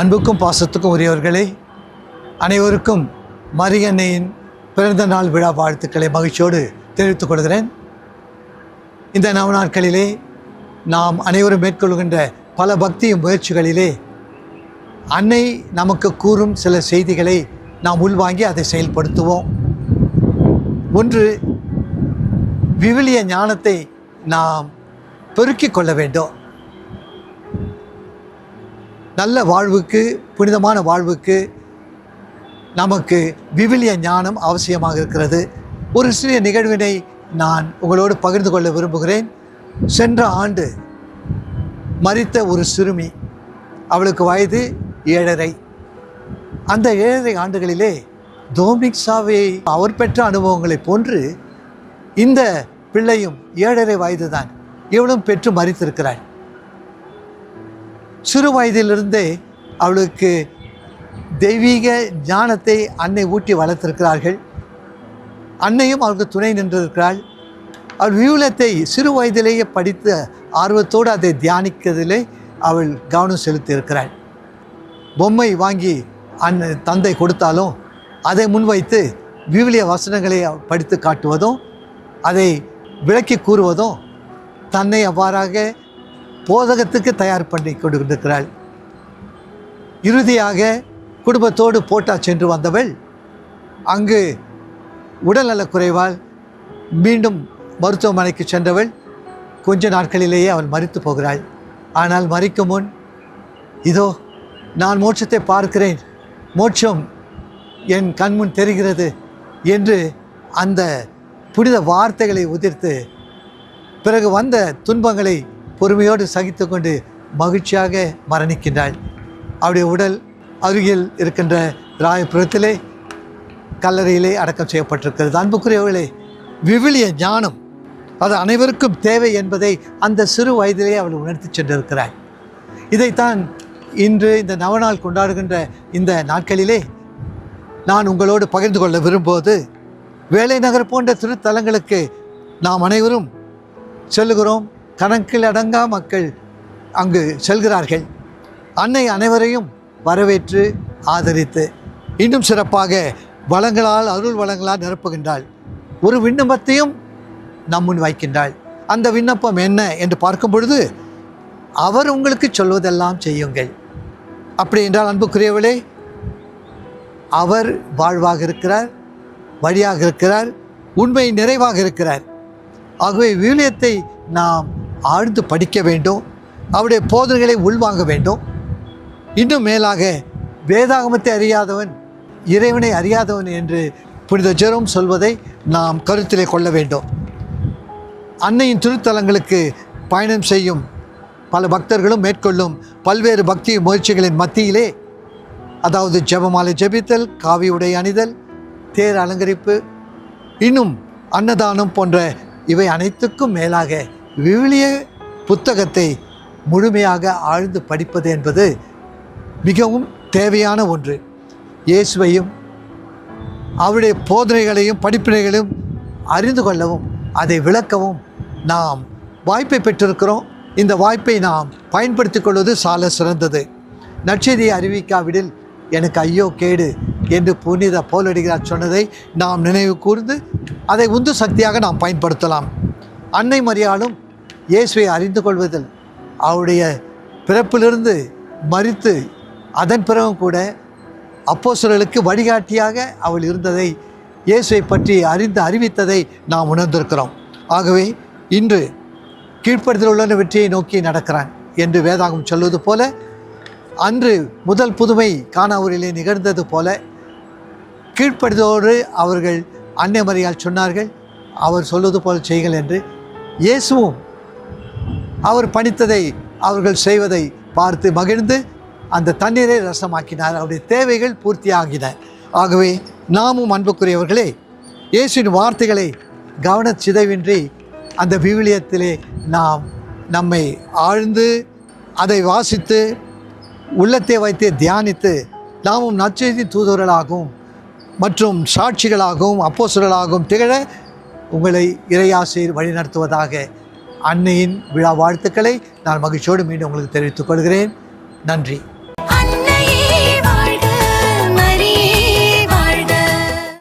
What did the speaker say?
அன்புக்கும் பாசத்துக்கும் உரியவர்களே அனைவருக்கும் மரியன்னையின் பிறந்த நாள் விழா வாழ்த்துக்களை மகிழ்ச்சியோடு தெரிவித்துக் கொள்கிறேன். இந்த நவநாட்களிலே நாம் அனைவரும் மேற்கொள்கின்ற பல பக்தி முயற்சிகளிலே அன்னை நமக்கு கூறும் சில செய்திகளை நாம் உள்வாங்கி அதை செயல்படுத்துவோம். ஒன்று விவிலிய ஞானத்தை நாம் பெருக்கிக் கொள்ள வேண்டும். நல்ல வாழ்வுக்கு புனிதமான வாழ்வுக்கு நமக்கு விவிலிய ஞானம் அவசியமாக இருக்கிறது. ஒரு சிறிய நிகழ்வினை நான் உங்களோடு பகிர்ந்து கொள்ள விரும்புகிறேன். சென்ற ஆண்டு மறித்த ஒரு சிறுமி அவளுக்கு வயது ஏழரை. அந்த ஏழரை ஆண்டுகளிலே டோமினிக் அவர் பெற்ற அனுபவங்களைப் போன்று இந்த பிள்ளையும் ஏழரை வயது தான் இவளும் பெற்று மறித்திருக்கிறாள். சிறு வயதிலிருந்தே அவளுக்கு தெய்வீக ஞானத்தை அன்னை ஊட்டி வளர்த்திருக்கிறார்கள். அன்னையும் அவளுக்கு துணை நின்றிருக்கிறாள். அவள் வியூலத்தை சிறு வயதிலேயே படித்த ஆர்வத்தோடு அதை தியானிக்கிறதிலே அவள் கவனம் செலுத்தியிருக்கிறாள். பொம்மை வாங்கி அன்னை தந்தை கொடுத்தாலும் அதை முன்வைத்து விவிலிய வசனங்களை படித்து காட்டுவதும் அதை விளக்கி கூறுவதும் தன்னை அவ்வாறாக போதகத்துக்கு தயார் பண்ணி கொண்டிருக்கிறாள் இறுதியாக குடும்பத்தோடு போட்டா சென்று வந்தவள் அங்கு உடல்நலக்குறைவால் மீண்டும் மருத்துவமனைக்கு சென்றவள் கொஞ்ச நாட்களிலேயே அவள் மறித்து போகிறாள். ஆனால் மறிக்கும் முன் இதோ நான் மோட்சத்தை பார்க்கிறேன். மோட்சம் என் கண்முன் தெரிகிறது என்று அந்த புனித வார்த்தைகளை உதிர்த்து பிறகு வந்த துன்பங்களை பொறுமையோடு சகித்து கொண்டு மகிழ்ச்சியாக மரணிக்கின்றாள். அவருடைய உடல் அருகில் இருக்கின்ற ராயபுரத்திலே கல்லறையிலே அடக்கம் செய்யப்பட்டிருக்கிறது. அன்புக்குரியவர்களே விவிலிய ஞானம் அது அனைவருக்கும் தேவை என்பதை அந்த சிறு வயதிலே அவள் உணர்த்தி சென்றிருக்கிறாள். இதைத்தான் இன்று இந்த நவநாள் கொண்டாடுகின்ற இந்த நாட்களிலே நான் உங்களோடு பகிர்ந்து கொள்ள விரும்புவது வேலை நகர் போன்ற திருத்தலங்களுக்கு நாம் அனைவரும் செல்லுகிறோம். கணக்கில் அடங்கா மக்கள் அங்கு செல்கிறார்கள். அன்னை அனைவரையும் வரவேற்று ஆதரித்து இன்னும் சிறப்பாக வளங்களால் அருள் வளங்களால் நிரப்புகின்றாள். ஒரு விண்ணப்பத்தையும் நம்முன் வைக்கின்றாள். அந்த விண்ணப்பம் என்ன என்று பார்க்கும் பொழுது அவர் உங்களுக்கு சொல்வதெல்லாம் செய்யுங்கள். அப்படி என்றால் அன்புக்குரியவளே அவர் வாழ்வாக இருக்கிறார் வழியாக இருக்கிறார் உண்மை நிறைவாக இருக்கிறார். ஆகவே விவிலியத்தை நாம் ஆழ்ந்து படிக்க வேண்டும். அவருடைய போதனைகளை உள்வாங்க வேண்டும். இன்னும் மேலாக வேதாகமத்தை அறியாதவன் இறைவனை அறியாதவன் என்று புனித ஜெரம் சொல்வதை நாம் கருத்திலே கொள்ள வேண்டும். அன்னையின் திருத்தலங்களுக்கு பயணம் செய்யும் பல பக்தர்களும் மேற்கொள்ளும் பல்வேறு பக்தி முயற்சிகளின் மத்தியிலே அதாவது ஜெபமாலை ஜெபித்தல் காவி உடை அணிதல் தேர் அலங்கரிப்பு இன்னும் அன்னதானம் போன்ற இவை அனைத்துக்கும் மேலாக விவிலிய புத்தகத்தை முழுமையாக ஆழ்ந்து படிப்பது என்பது மிகவும் தேவையான ஒன்று. இயேசுவையும் அவருடைய போதனைகளையும் படிப்பினைகளையும் அறிந்து கொள்ளவும் அதை விளக்கவும் நாம் வாய்ப்பை பெற்றிருக்கிறோம். இந்த வாய்ப்பை நாம் பயன்படுத்திக் கொள்வது சால சிறந்தது. நற்செய்தியை அறிவிக்காவிடில் எனக்கு ஐயோ கேடு என்று புனித போலடிகிறார் சொன்னதை நாம் நினைவு கூர்ந்து அதை உந்து சக்தியாக நாம் பயன்படுத்தலாம். அன்னை மரியாளும் இயேசுவை அறிந்து கொள்வதில் அவருடைய பிறப்பிலிருந்து மறித்து அதன் பிறகும் கூட அப்போஸ்தலர்களுக்கு வழிகாட்டியாக அவள் இருந்ததை இயேசுவை பற்றி அறிந்து அறிவித்ததை நாம் உணர்ந்திருக்கிறோம். ஆகவே இன்று கீழ்ப்படுத்தல் உள்ள வெற்றியை நோக்கி நடக்கிறான் என்று வேதாகம் சொல்வது போல அன்று முதல் புதுமை காணாவூரிலே நிகழ்ந்தது போல கீழ்ப்படுதோடு அவர்கள் அன்னை மரியால் சொன்னார்கள். அவர் சொல்வது போல் செய்கள் என்று இயேசுவும் அவர் பணித்ததை அவர்கள் செய்வதை பார்த்து மகிழ்ந்து அந்த தண்ணீரை ரசமாக்கினார். அவருடைய தேவைகள் பூர்த்தியாகின. ஆகவே நாமும் அன்புக்குரியவர்களே இயேசுவின் வார்த்தைகளை கவனச்சிதைவின்றி அந்த விவிலியத்திலே நாம் நம்மை ஆழ்ந்து அதை வாசித்து உள்ளத்தை வைத்து தியானித்து நாமும் நற்செய்தி தூதுவர்களாகவும் மற்றும் சாட்சிகளாகவும் அப்போசர்களாகவும் திகழ உங்களை இறையாசிரியர் வழிநடத்துவதாக அன்னையின் விழா வாழ்த்துக்களை நான் மகிழ்ச்சியோடு மீண்டும் உங்களுக்கு தெரிவித்துக் கொள்கிறேன். நன்றி.